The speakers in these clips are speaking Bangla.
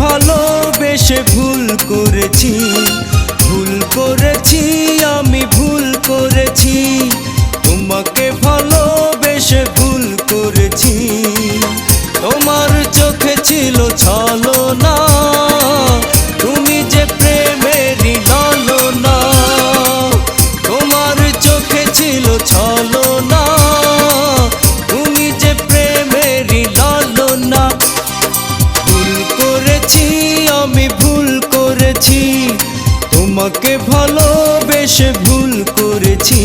ভালোবেসে ভুল করেছি ভুল করেছি। সে ভুল করেছি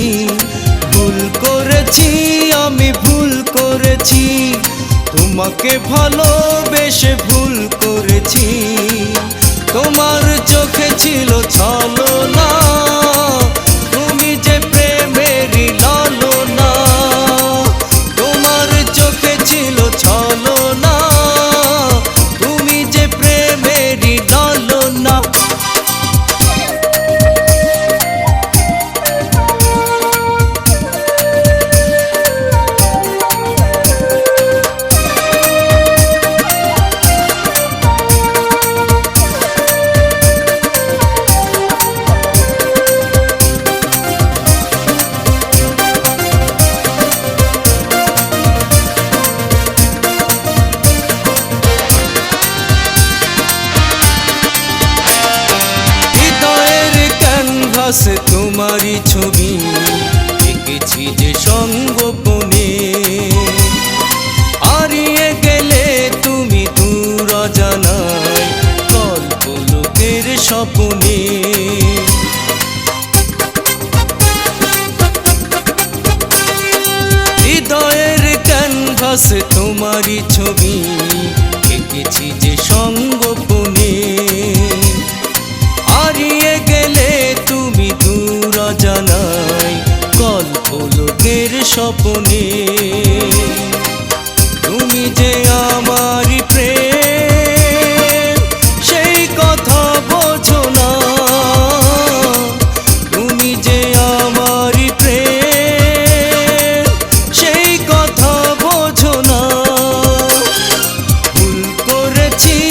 ভুল করেছি আমি ভুল করেছি। তোমাকে ভালোবেসে ভুল করেছি। কোণে হৃদয়ের ক্যানভাস তোমারই ছবি, এঁকেছি যে সঙ্গপনে। হারিয়ে গেলে তুমি দূর জানাই গল্প লোকের স্বপনে। ti.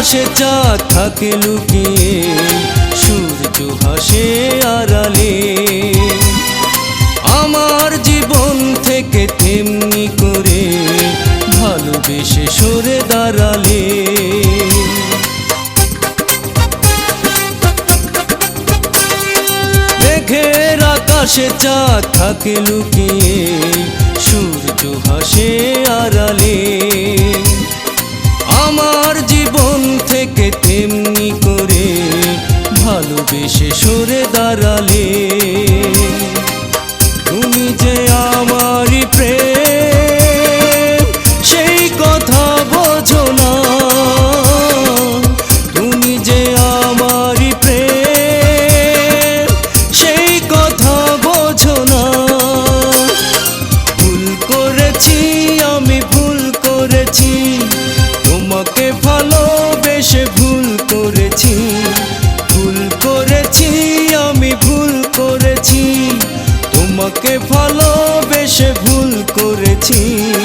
আকাশে চাঁদ থাকে লুকিয়ে, সূর্য হাসে আড়ালে। আমার জীবন থেকে তেমনি করে ভালোবেসে সরে দাঁড়ালে। মেঘের আকাশে চাঁদ থাকে লুকিয়ে, সূর্য হাসে আড়ালে। 听。